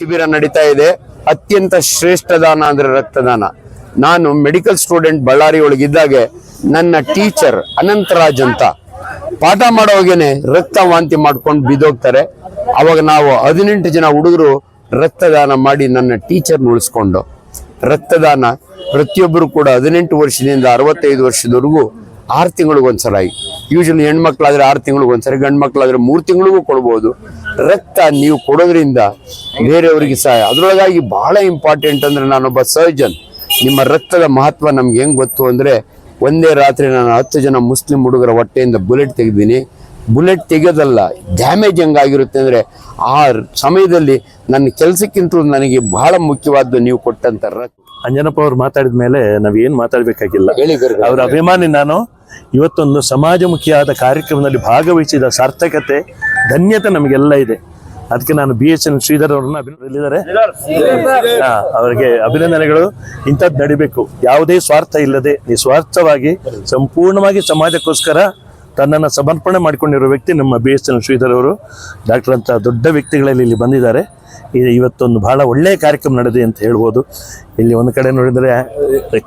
ಶಿಬಿರ ನಡೀತಾ ಇದೆ. ಅತ್ಯಂತ ಶ್ರೇಷ್ಠ ದಾನ ಅಂದ್ರೆ ರಕ್ತದಾನ. ನಾನು ಮೆಡಿಕಲ್ ಸ್ಟೂಡೆಂಟ್ ಬಳ್ಳಾರಿ ಒಳಗಿದ್ದಾಗೆ ನನ್ನ ಟೀಚರ್ ಅನಂತರಾಜ್ ಅಂತ. ಪಾಠ ಮಾಡೋವಾಗೇನೆ ರಕ್ತ ವಾಂತಿ ಮಾಡ್ಕೊಂಡು ಬಿದ್ದೋಗ್ತಾರೆ. ಅವಾಗ ನಾವು ಹದಿನೆಂಟು ಜನ ಹುಡುಗರು ರಕ್ತದಾನ ಮಾಡಿ ನನ್ನ ಟೀಚರ್ ಉಳಿಸ್ಕೊಂಡು. ರಕ್ತದಾನ ಪ್ರತಿಯೊಬ್ಬರು ಕೂಡ ಹದಿನೆಂಟು ವರ್ಷದಿಂದ ಅರವತ್ತೈದು ವರ್ಷದವರೆಗೂ ಆರು ತಿಂಗಳಿಗೊಂದ್ಸಲ ಯೂಶಲಿ ಹೆಣ್ಮಕ್ಳಾದ್ರೆ ಆರು ತಿಂಗಳಿಗೊಂದ್ಸರಿ ಗಂಡು ಮಕ್ಕಳಾದ್ರೆ ಮೂರು ತಿಂಗಳಿಗೂ ಕೊಡ್ಬೋದು. ರಕ್ತ ನೀವು ಕೊಡೋದ್ರಿಂದ ಬೇರೆಯವ್ರಿಗೆ ಸಹಾಯ. ಅದರೊಳಗಾಗಿ ಬಹಳ ಇಂಪಾರ್ಟೆಂಟ್ ಅಂದರೆ ನಾನೊಬ್ಬ ಸರ್ಜನ್ ನಿಮ್ಮ ರಕ್ತದ ಮಹತ್ವ ನಮ್ಗೆ ಹೆಂಗೆ ಗೊತ್ತು ಅಂದರೆ ಒಂದೇ ರಾತ್ರಿ ನಾನು ಹತ್ತು ಜನ ಮುಸ್ಲಿಂ ಹುಡುಗರ ಹೊಟ್ಟೆಯಿಂದ ಬುಲೆಟ್ ತೆಗೆದೀನಿ ಬುಲೆಟ್ ತೆಗೆಯೋದಲ್ಲ ಡ್ಯಾಮೇಜ್ ಹೆಂಗಾಗಿರುತ್ತೆ ಅಂದರೆ ಆ ಸಮಯದಲ್ಲಿ ನನ್ನ ಕೆಲಸಕ್ಕಿಂತಲೂ ನನಗೆ ಬಹಳ ಮುಖ್ಯವಾದ್ದು ನೀವು ಕೊಟ್ಟಂತ ರಕ್ತ. ಅಂಜನಪ್ಪ ಅವ್ರು ಮಾತಾಡಿದ ಮೇಲೆ ನಾವೇನು ಮಾತಾಡಬೇಕಾಗಿಲ್ಲ. ಅವ್ರ ಅವರ ಅಭಿಮಾನಿ ನಾನು. ಇವತ್ತೊಂದು ಸಮಾಜಮುಖಿಯಾದ ಕಾರ್ಯಕ್ರಮದಲ್ಲಿ ಭಾಗವಹಿಸಿದ ಸಾರ್ಥಕತೆ ಧನ್ಯತೆ ನಮಗೆಲ್ಲ ಇದೆ. ಅದಕ್ಕೆ ನಾನು ಬಿ ಎಸ್ ಎನ್ ಶ್ರೀಧರ್ ಅವರನ್ನ ಅಭಿನಂದಿದ್ದಾರೆ ಅವರಿಗೆ ಅಭಿನಂದನೆಗಳು. ಇಂಥದ್ದು ನಡಿಬೇಕು. ಯಾವುದೇ ಸ್ವಾರ್ಥ ಇಲ್ಲದೆ ನಿಸ್ವಾರ್ಥವಾಗಿ ಸಂಪೂರ್ಣವಾಗಿ ಸಮಾಜಕ್ಕೋಸ್ಕರ ತನ್ನನ್ನು ಸಮರ್ಪಣೆ ಮಾಡಿಕೊಂಡಿರೋ ವ್ಯಕ್ತಿ ನಮ್ಮ ಬಿ ಎಸ್ ಎನ್ ಶ್ರೀಧರ್ ಅವರು. ಡಾಕ್ಟರ್ ಅಂತ ದೊಡ್ಡ ವ್ಯಕ್ತಿಗಳಲ್ಲಿ ಇಲ್ಲಿ ಬಂದಿದ್ದಾರೆ. ಇದು ಇವತ್ತೊಂದು ಬಹಳ ಒಳ್ಳೆಯ ಕಾರ್ಯಕ್ರಮ ನಡೆದಿದೆ ಅಂತ ಹೇಳ್ಬೋದು. ಇಲ್ಲಿ ಒಂದು ಕಡೆ ನೋಡಿದರೆ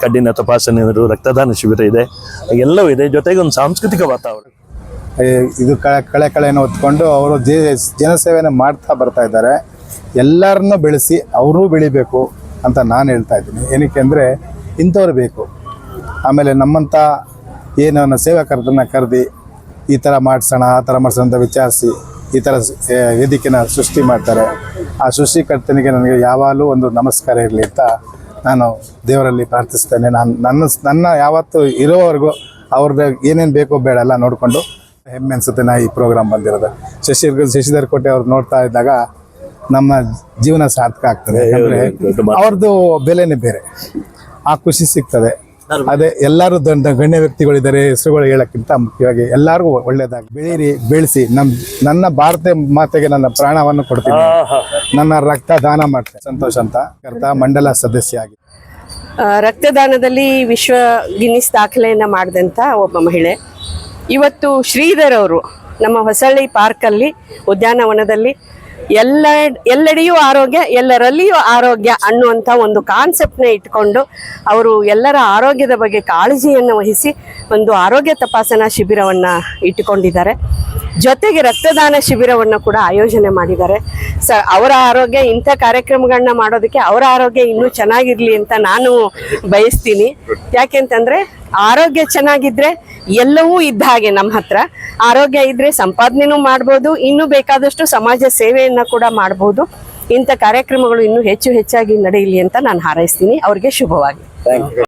ಕಡ್ಡಿನ ತಪಾಸಣೆ ರಕ್ತದಾನ ಶಿಬಿರ ಇದೆ. ಎಲ್ಲವೂ ಇದೆ. ಜೊತೆಗೆ ಒಂದು ಸಾಂಸ್ಕೃತಿಕ ವಾತಾವರಣ. ಇದು ಕಳೆ ಕಳೆ ಕಳೆಯನ್ನು ಹೊತ್ಕೊಂಡು ಅವರು ಜನಸೇವೆಯನ್ನು ಮಾಡ್ತಾ ಬರ್ತಾ ಇದ್ದಾರೆ. ಎಲ್ಲರನ್ನೂ ಬೆಳೆಸಿ ಅವರೂ ಬೆಳಿಬೇಕು ಅಂತ ನಾನು ಹೇಳ್ತಾ ಇದ್ದೀನಿ. ಏನಕ್ಕೆ ಅಂದರೆ, ಇಂಥವ್ರು ಬೇಕು. ಆಮೇಲೆ ನಮ್ಮಂಥ ಏನು ಸೇವಕರದನ್ನ ಕರೆದಿ ಈ ಥರ ಮಾಡಿಸೋಣ ಆ ಥರ ಮಾಡಿಸೋಣ ಅಂತ ವಿಚಾರಿಸಿ ಈ ಥರ ವೇದಿಕೆನ ಸೃಷ್ಟಿ ಮಾಡ್ತಾರೆ. ಆ ಸೃಷ್ಟಿಕರ್ತನಿಗೆ ನನಗೆ ಯಾವಾಗಲೂ ಒಂದು ನಮಸ್ಕಾರ ಇರಲಿ ಅಂತ ನಾನು ದೇವರಲ್ಲಿ ಪ್ರಾರ್ಥಿಸ್ತೇನೆ. ನಾನು ನನ್ನ ನನ್ನ ಯಾವತ್ತು ಇರೋವರೆಗೂ ಅವ್ರದ್ದು ಏನೇನು ಬೇಕೋ ಬೇಡ ಎಲ್ಲ ನೋಡಿಕೊಂಡು ಹೆಮ್ಮೆ ಅನಿಸುತ್ತೆ ನಾ ಈ ಪ್ರೋಗ್ರಾಮ್ ಬಂದಿರೋದು. ಶಶಿ ಶಶಿಧರ್ ಕೋಟೆ ಅವ್ರು ನೋಡ್ತಾ ಇದ್ದಾಗ ನಮ್ಮ ಜೀವನ ಸಾರ್ಥಕ ಆಗ್ತದೆ. ಯಾಕಂದ್ರೆ ಅವ್ರದ್ದು ಬೆಲೆನೇ ಬೇರೆ. ಆ ಖುಷಿ ಸಿಗ್ತದೆ. ಅದೇ ಎಲ್ಲರೂ ದೊಡ್ಡ ಗಣ್ಯ ವ್ಯಕ್ತಿಗಳಿದ್ದಾರೆ ಹೆಸರುಗಳು ಹೇಳಕ್ಕಿಂತ ಮುಖ್ಯವಾಗಿ ಎಲ್ಲರಿಗೂ ಒಳ್ಳೇದಾಗಿ ಬೆಳೀರಿ ಬೆಳೆಸಿ ನಮ್ ನನ್ನ ಭಾರತ ಮಾತೆಗೆ ನನ್ನ ಪ್ರಾಣವನ್ನು ಕೊಡ್ತೀನಿ. ನನ್ನ ರಕ್ತ ದಾನ ಮಾಡ್ತೇನೆ. ಸಂತೋಷ್ ಅಂತ ಕರ್ತ ಮಂಡಲ ಸದಸ್ಯ ಆಗಿ ಆ, ರಕ್ತದಾನದಲ್ಲಿ ವಿಶ್ವ ಗಿನ್ನಿಸ್ ದಾಖಲೆಯನ್ನ ಮಾಡಿದಂತ ಒಬ್ಬ ಮಹಿಳೆ. ಇವತ್ತು ಶ್ರೀಧರ್ ಅವರು ನಮ್ಮ ಹೊಸಳ್ಳಿ ಪಾರ್ಕಲ್ಲಿ ಉದ್ಯಾನವನದಲ್ಲಿ ಎಲ್ಲ, ಎಲ್ಲೆಡೆಯೂ ಆರೋಗ್ಯ, ಎಲ್ಲರಲ್ಲಿಯೂ ಆರೋಗ್ಯ ಅನ್ನುವಂಥ ಒಂದು ಕಾನ್ಸೆಪ್ಟ್ನ ಇಟ್ಕೊಂಡು ಅವರು ಎಲ್ಲರ ಆರೋಗ್ಯದ ಬಗ್ಗೆ ಕಾಳಜಿಯನ್ನು ವಹಿಸಿ ಒಂದು ಆರೋಗ್ಯ ತಪಾಸಣಾ ಶಿಬಿರವನ್ನು ಇಟ್ಟುಕೊಂಡಿದ್ದಾರೆ. ಜೊತೆಗೆ ರಕ್ತದಾನ ಶಿಬಿರವನ್ನು ಕೂಡ ಆಯೋಜನೆ ಮಾಡಿದ್ದಾರೆ. ಸ, ಅವರ ಆರೋಗ್ಯ, ಇಂಥ ಕಾರ್ಯಕ್ರಮಗಳನ್ನ ಮಾಡೋದಕ್ಕೆ ಅವರ ಆರೋಗ್ಯ ಇನ್ನೂ ಚೆನ್ನಾಗಿರಲಿ ಅಂತ ನಾನು ಬಯಸ್ತೀನಿ. ಯಾಕೆಂತಂದ್ರೆ ಆರೋಗ್ಯ ಚೆನ್ನಾಗಿದ್ರೆ ಎಲ್ಲವೂ ಇದ್ದ ಹಾಗೆ ನಮ್ಮ ಹತ್ರ. ಆರೋಗ್ಯ ಇದ್ರೆ ಸಂಪಾದನೆನೂ ಮಾಡ್ಬೋದು, ಇನ್ನೂ ಬೇಕಾದಷ್ಟು ಸಮಾಜ ಸೇವೆಯನ್ನ ಕೂಡ ಮಾಡ್ಬೋದು. ಇಂಥ ಕಾರ್ಯಕ್ರಮಗಳು ಇನ್ನೂ ಹೆಚ್ಚು ಹೆಚ್ಚಾಗಿ ನಡೆಯಲಿ ಅಂತ ನಾನು ಹಾರೈಸ್ತೀನಿ. ಅವ್ರಿಗೆ ಶುಭವಾಗಿ